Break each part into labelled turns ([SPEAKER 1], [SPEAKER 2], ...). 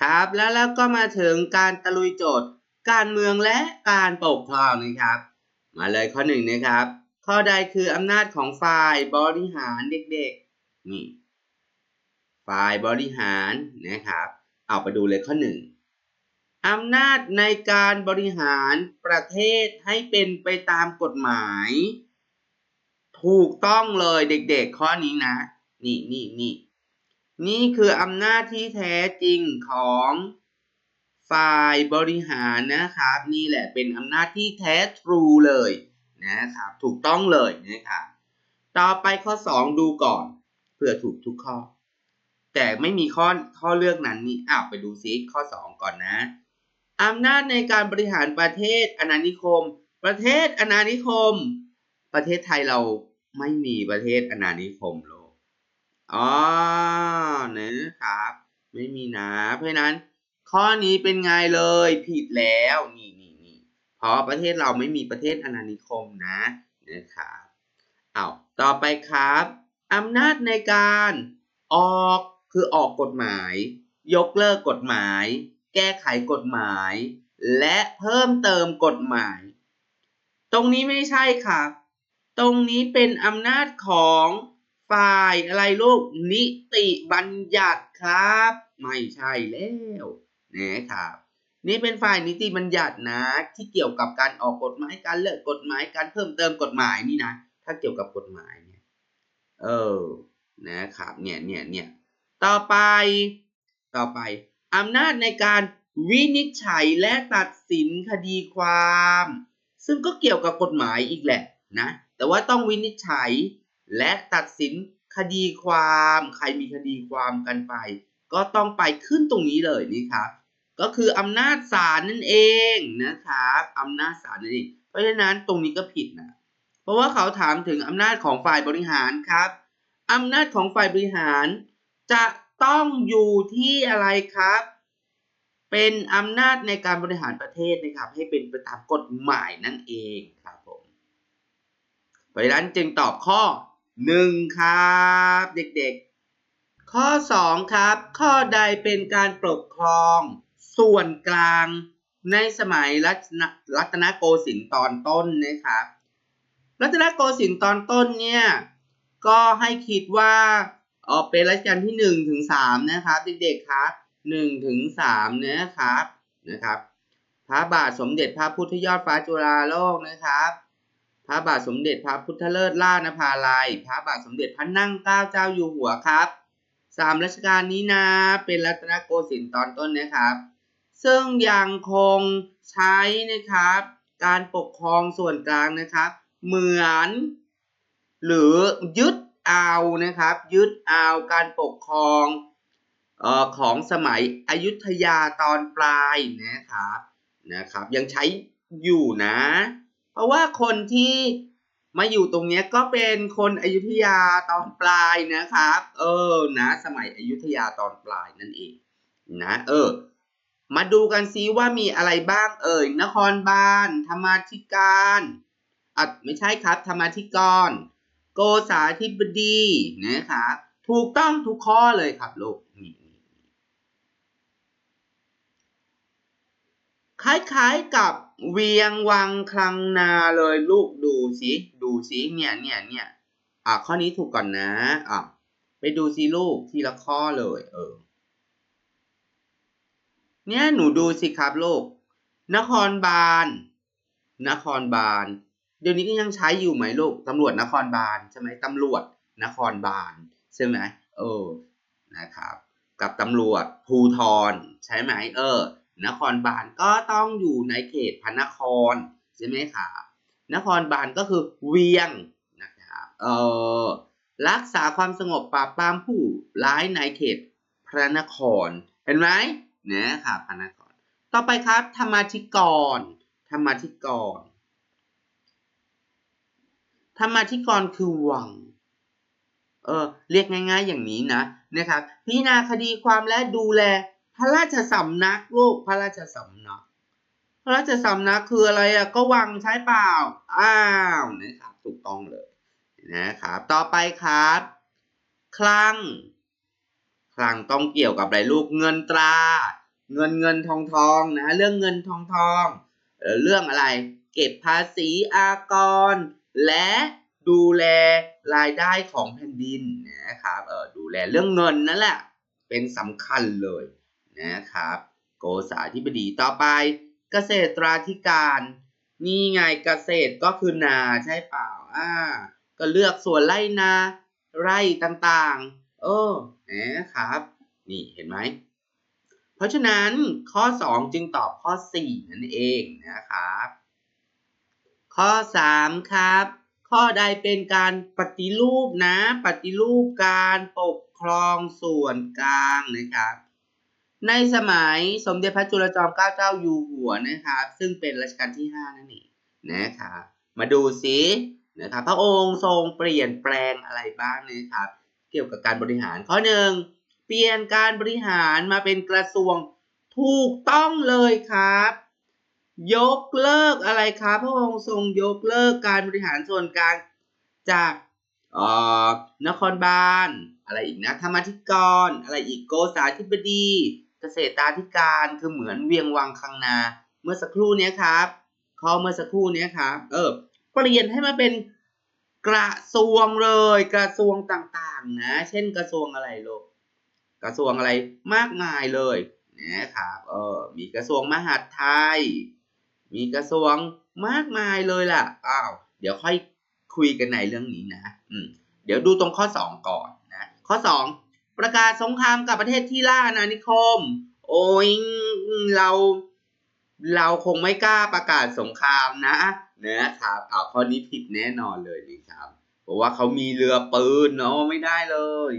[SPEAKER 1] ครับ แล้วแล้วก็มาถึงการตะลุยโจทย์ การเมืองและการปกครองนะครับ มาเลยข้อหนึ่งนะครับ ข้อใดคืออำนาจของฝ่ายบริหารเด็กๆนี่ฝ่ายบริหารนะครับ เอาไปดูเลยข้อหนึ่งอำนาจในการบริหารประเทศให้เป็นไปตามกฎหมาย ถูกต้องเลยเด็กๆ ข้อนี้นะ นี่นี่นี่ นี่คืออำนาจที่แท้จริงของฝ่ายบริหารนะครับ นี่แหละเป็นอำนาจที่แท้ทรูเลยนะครับถูกต้องเลยนะครับต่อไปข้อ 2 ดูก่อนเพื่อถูกทุกข้อ แต่ไม่มีข้อข้อเลือกนั้นนี่อ้าวไปดูซิข้อ 2 ก่อนนะอำนาจในการบริหารประเทศอาณานิคม ประเทศอาณานิคม ประเทศไทยเราไม่มีประเทศอาณานิคมโลก อ๋อนะครับ ไม่มีนะ เพราะนั้น ข้อนี้เป็นไงเลยผิดแล้วนี่นี่นี่เพราะประเทศเราไม่มีประเทศอาณานิคมนะนะครับเอาต่อไปครับอำนาจในการออกคือออกกฎหมาย ยกเลิกกฎหมาย แก้ไขกฎหมาย และเพิ่มเติมกฎหมาย ตรงนี้ไม่ใช่ครับ ตรงนี้เป็นอำนาจของ ฝ่ายอะไรลูกนิติบัญญัติครับ ไม่ใช่แล้วนะครับ นี่เป็นฝ่ายนิติบัญญัตินะ ที่เกี่ยวกับการออกกฎหมายการเลิกกฎหมายการเพิ่มเติมกฎหมายนี่นะ ถ้าเกี่ยวกับกฎหมายเนี่ยเออนะครับเนี่ยเนี่ยเนี่ยต่อไป ต่อไปอำนาจในการวินิจฉัยและตัดสินคดีความ ซึ่งก็เกี่ยวกับกฎหมายอีกแหละนะ แต่ว่าต้องวินิจฉัย และตัดสินคดีความใครมีคดีความกันไป ก็ต้องไปขึ้นตรงนี้เลยนี่ครับก็คืออำนาจศาลนั่นเองนะครับอำนาจศาลนั่นเองเพราะฉะนั้นตรงนี้ก็ผิดนะเพราะว่าเขาถามถึงอำนาจของฝ่ายบริหารครับอำนาจของฝ่ายบริหาร จะต้องอยู่ที่อะไรครับ เป็นอำนาจในการบริหารประเทศนะครับ ให้เป็นไปตามกฎหมายนั่นเองครับผมเพราะฉะนั้นจึงตอบข้อ 1 ครับเด็กๆ ข้อ 2 ครับ ข้อใดเป็นการปกครองส่วนกลางในสมัยรัตนรัตนโกสินทร์ตอนต้นนะครับ รัตนโกสินทร์ตอนต้นเนี่ยก็ให้คิดว่าออกเป็นรัชกาลที่1ถึง3นะครับเด็กๆครับ1ถึง3นะครับนะครับ พระบาทสมเด็จพระพุทธยอดฟ้าจุฬาโลกนะครับ ระบาทสมเด็จพระพุทธเลิศล่านภาลัย พระบาทสมเด็จพระนั่งเกล้าเจ้าอยู่หัวครับสามรัชกาลนี้นะ เป็นรัตนโกสินทร์ตอนต้นนะครับ ซึ่งยังคงใช้นะครับ การปกครองส่วนกลางนะครับ เหมือน หรือยึดเอานะครับ ยึดเอาการปกครองออของสมัยอยุธยาตอนปลายนะครับนะครับ ยังใช้อยู่นะ ราะว่าคนที่มาอยู่ตรงนี้ก็เป็นคนอยุธยาตอนปลายนะครับ เออนะ สมัยอยุธยาตอนปลายนั่นเองนะเออ มาดูกันซิว่ามีอะไรบ้างเอ่ยนครบาลธรรมาธิการอะไม่ใช่ครับ ธรรมาธิกร โกษาธิบดีนะครับถูกต้องทุกข้อเลยครับลูกนี่คล้ายๆกับ เวียงวังคลังนาเลยลูกดูสิดูสิเนี่ยเนี่ยเนี่ยอะข้อนี้ถูกก่อนนะอะไปดูสิลูกทีละข้อเลย เออ เนี่ยหนูดูสิครับลูกนครบาลนครบาลเดี๋ยวนี้ก็ยังใช้อยู่ไหมลูกตำรวจนครบาลใช่ไหมตำรวจนครบาลใช่ไหมเออนะครับ กับตำรวจภูทรใช่ไหมเออ นครบาลก็ต้องอยู่ในเขตพระนครใช่ไหมครับนครบาลก็คือเวียงนะครับเออรักษาความสงบปราบปรามผู้ร้ายในเขตพระนคร เห็นไหมเนี่ยครับพระนคร ต่อไปครับธรรมาธิกร ธรรมาธิกร ธรรมาธิกรคือวัง เออเรียกง่าย ๆอย่างนี้นะนะครับพิจารณาคดีความและดูแล พระราชสำนักลูกพระราชสำนัก พระราชสำนักคืออะไรอะก็วังใช้เปล่า อ้าวนะครับถูกต้องเลยนะครับต่อไปครับ คลัง คลังต้องเกี่ยวกับอะไรลูกเงินตรา เงินเงินทองทองนะเรื่องเงินทองทองเอ่อเรื่องอะไร เก็บภาษีอากร และดูแลรายได้ของแผ่นดินนะครับเออดูแลเรื่องเงินนั่นแหละ เป็นสำคัญเลย นะครับ โกษาธิบดีต่อไป เกษตราธิการ นี่ไงเกษตรก็คือนาใช่เปล่าอ่าก็เลือกส่วนไร่นา ไร่ต่างๆ เออนะครับ นี่เห็นไหมเพราะฉะนั้นข้อ 2 จึงตอบข้อ 4 นั่นเองนะครับ ข้อ 3 ครับ ข้อใดเป็นการปฏิรูปนะ ปฏิรูปการปกครองส่วนกลางนะครับ ในสมัยสมเด็จพระจุลจอมเกล้าเจ้าอยู่หัวนะครับ ซึ่งเป็นรัชกาลที่ 5 นั่นเองนะครับมาดูสินะครับพระองค์ทรงเปลี่ยนแปลงอะไรบ้างนะครับ เกี่ยวกับการบริหารข้อหนึ่งเปลี่ยนการบริหารมาเป็นกระทรวงถูกต้องเลยครับ ยกเลิกอะไรครับ พระองค์ทรงยกเลิกการบริหารส่วนกลางจากออนครบาลอะไรอีกนะธรรมาธิการอะไรอีกโกษาธิบดี เกษตราธิการคือเหมือนเวียงวังคังนา เมื่อสักครู่เนี้ยครับข้อเมื่อสักครู่เนี้ยครับ เออเปลี่ยนให้มาเป็นกระทรวงเลย กระทรวงต่างๆ นะ เช่นกระทรวงอะไรลูกกระทรวงอะไรมากมายเลยนะครับเออมีกระทรวงมหาดไทย มีกระทรวงมากมายเลยล่ะอ้าวเดี๋ยวค่อยคุยกันในเรื่องนี้นะ อืม เดี๋ยวดูตรงข้อ 2 ก่อนนะ ข้อ 2 ประกาศสงครามกับประเทศที่ล่าอาณานิคม โอ้ยเราเราคงไม่กล้าประกาศสงครามนะนะครับเอาข้อนี้ผิดแน่นอนเลยนี่ครับเพราะว่าเขามีเรือปืนเนาะไม่ได้เลย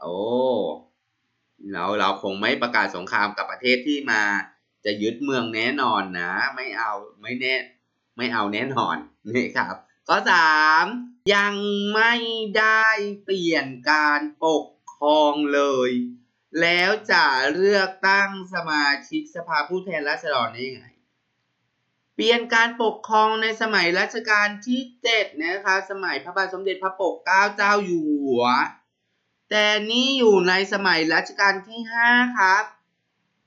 [SPEAKER 1] โอ้เราเราคงไม่ประกาศสงครามกับประเทศที่มา จะยึดเมืองแน่นอนนะ ไม่เอาไม่แน่ ไม่เอาแน่นอนนี่ครับข้อสามยังไม่ได้เปลี่ยนการปกคร องเลย แล้วจะเลือกตั้งสมาชิกสภาผู้แทนราษฎรได้ยังไง เปลี่ยนการปกครองในสมัยรัชกาลที่เจ็ดนะคะ สมัยพระบาทสมเด็จพระปกเกล้าเจ้าอยู่หัว แต่นี่อยู่ในสมัยรัชกาลที่ห้าครับ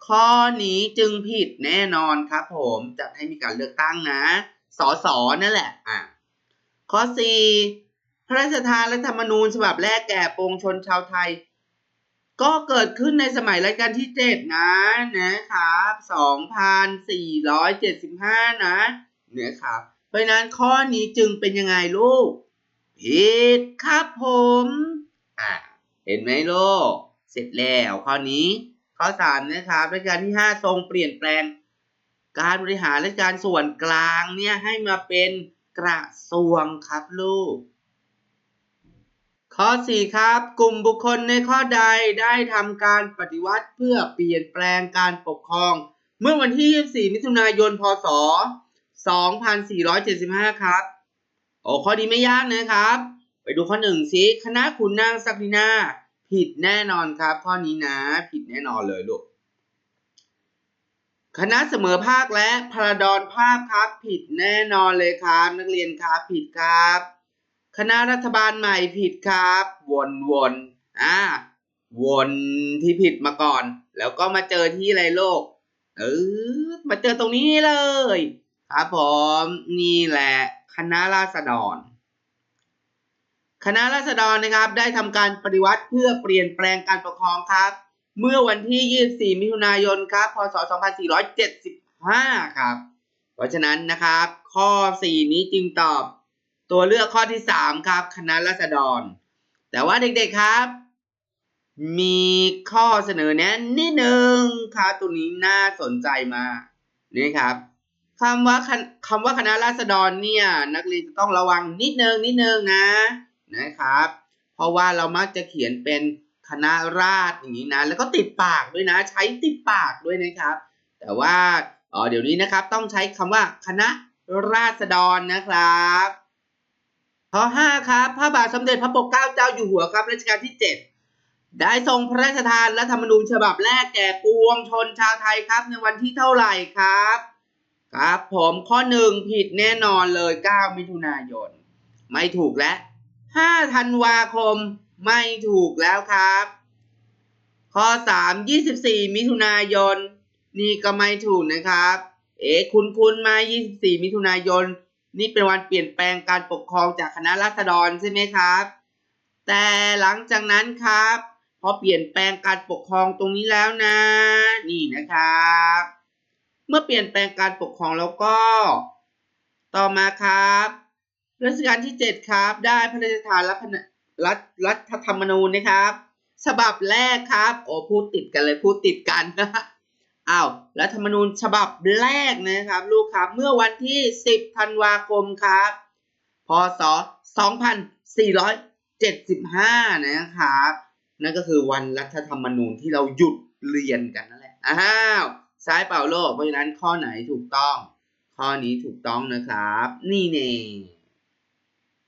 [SPEAKER 1] ข้อนี้จึงผิดแน่นอนครับผมจะให้มีการเลือกตั้งนะสสนั่นแหละอะข้อ4 พระราชทานรัฐธรรมนูญฉบับแรกแก่ปวงชนชาวไทย ก็เกิดขึ้นในสมัยรัชกาลที่7นะนะครับ2475นะเนี่ยครับ เพราะนั้นข้อนี้จึงเป็นยังไงลูก ผิดครับผม อะเห็นไหมลูก เสร็จแล้วข้อนี้ ข้อสามนะครับรัชกาลที่ห้าทรงเปลี่ยนแปลง การบริหารราชการส่วนกลางเนี่ยให้มาเป็นกระทรวงครับลูก ข้อ 4 ครับ กลุ่มบุคคลในข้อใดได้ทำการปฏิวัติเพื่อเปลี่ยนแปลงการปกครอง เมื่อวันที่ 24 มิถุนายน พศ 2475 ครับ โอ้ข้อดีไม่ยากนะครับ ไปดูข้อหนึ่งสิคณะขุนนางศักดินา ผิดแน่นอนครับ ข้อนี้นะ ผิดแน่นอนเลยลูก คณะเสมอภาคและพระดอนภาพครับ ผิดแน่นอนเลยครับ นักเรียนครับ ผิดครับ คณะรัฐบาลใหม่ผิดครับ วนวนอ่าวนที่ผิดมาก่อน แล้วก็มาเจอที่อะไรโลก เออมาเจอตรงนี้เลย ครับผมนี่แหละคณะราษฎร คณะราษฎรนะครับ ได้ทำการปฏิวัติเพื่อเปลี่ยนแปลงการปกครองครับ เมื่อวันที่ 24 มิถุนายนครับ พศ 2475 ครับ เพราะฉะนั้นนะครับ ข้อ 4 นี้จึงตอบ ตัวเลือกข้อที่ 3 ครับ คณะราษฎร แต่ว่าเด็กๆครับ มีข้อเสนอแนะนิดนึงครับตัวนี้น่าสนใจมากนี่ครับคำว่าคำว่าคณะราษฎรเนี่ย นักเรียนจะต้องระวังนิดนึงนิดนึงนะนะครับ เพราะว่าเรามักจะเขียนเป็นคณะราษฎรอย่างนี้นะ แล้วก็ติดปากด้วยนะ ใช้ติดปากด้วยนะครับ แต่ว่าอ๋อเดี๋ยวนี้นะครับต้องใช้คำว่าคณะราษฎรนะครับ ข้อ5ครับพระบาทสมเด็จพระปกเกล้าเจ้าอยู่หัวครับรัชกาลที่ 7 ได้ทรงพระราชทานรัฐธรรมนูญฉบับแรกแก่ปวงชนชาวไทยครับในวันที่เท่าไหร่ครับ ครับผมข้อ 1 ผิดแน่นอนเลย 9 มิถุนายน ไม่ถูกแล้ว5ธันวาคมไม่ถูกแล้วครับ ข้อ 3 24 มิถุนายน นี่ก็ไม่ถูกนะครับ เอ๊ะคุณคุณมา 24 มิถุนายน นี่เป็นวันเปลี่ยนแปลงการปกครองจากคณะราษฎรใช่ไหมครับ แต่หลังจากนั้นครับพอเปลี่ยนแปลงการปกครองตรงนี้แล้วนะ นี่นะครับ เมื่อเปลี่ยนแปลงการปกครองแล้วก็ ต่อมาครับรัชกาลที่ 7 ครับ ได้พระราชทานรัฐรัฐรัฐธรรมนูญนะครับ ฉบับแรกครับ โอ้พูดติดกันเลยพูดติดกัน อ้าวรัฐธรรมนูญฉบับแรกนะครับ ลูกครับเมื่อวันที่ 10 ธันวาคมครับ พศ 2475 นะครับนั่นก็คือวันรัฐธรรมนูญที่เราหยุดเรียนกันนั่นแหละอ้าวซ้ายเปล่าโลกเพราะฉะนั้นข้อไหนถูกต้อง ข้อนี้ถูกต้องนะครับ นี่เน่